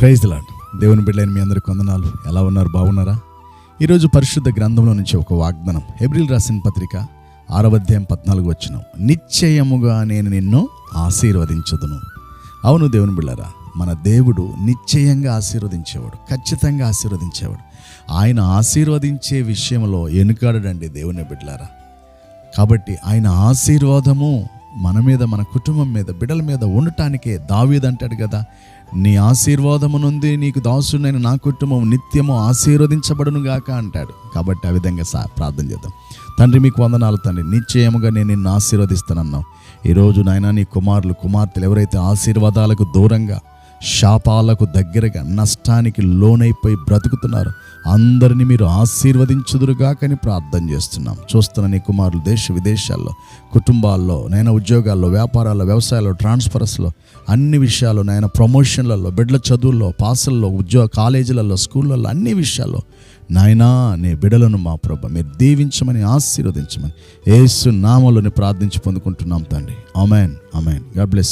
Praise lord దేవుని బిడ్డలైన మీ అందరికి వందనాలు. ఎలా ఉన్నారు? బాగున్నారా? ఈరోజు పరిశుద్ధ గ్రంథంలో నుంచి ఒక వాగ్దానం. ఏప్రిల్ రాసిన పత్రిక ఆరవ అధ్యాయం పద్నాలుగు వచ్చిన నిశ్చయముగా నేను నిన్ను ఆశీర్వదించదును. అవును దేవుని బిళ్ళరా మన దేవుడు నిశ్చయంగా ఆశీర్వదించేవాడు ఖచ్చితంగా ఆశీర్వదించేవాడు. ఆయన ఆశీర్వదించే విషయంలో ఎనుకాడడండి దేవుని బిడ్డలారా. కాబట్టి ఆయన ఆశీర్వాదము మన మీద మన కుటుంబం మీద బిడ్డల మీద ఉండటానికే దావీదంటాడు కదా. నీ ఆశీర్వాదము నుండి నీకు దాసుడైన నా కుటుంబం నిత్యము ఆశీర్వదించబడును గాక అంటాడు. కాబట్టి ఆ విధంగా సా ప్రార్థన చేద్దాం. తండ్రి మీకు వందనాలు తండ్రి. నిశ్చయముగా నేను నిన్ను ఆశీర్వదిస్తానన్నావు. ఈరోజు నాయన నీ కుమారులు కుమార్తెలు ఎవరైతే ఆశీర్వాదాలకు దూరంగా శాపాలకు దగ్గరగా నష్టానికి లోనైపోయి బ్రతుకుతున్నారు. అందరినీ మీరు ఆశీర్వదించుదురుగాకని ప్రార్థన చేస్తున్నాం. చూస్తున్న నీ కుమారులు దేశ విదేశాల్లో కుటుంబాల్లో నైనా ఉద్యోగాల్లో వ్యాపారాల్లో వ్యవసాయాల్లో ట్రాన్స్ఫర్స్లో అన్ని విషయాలు నాయన ప్రమోషన్లలో బిడ్డల చదువుల్లో పాసల్లో ఉద్యోగ కాలేజీలలో స్కూళ్ళల్లో అన్ని విషయాల్లో నాయనా నీ బిడలను మా ప్రభ మీరు దీవించమని ఆశీర్వదించమని ఏసు నామలోని ప్రార్థించి పొందుకుంటున్నాం తండ్రి. Amen amen God bless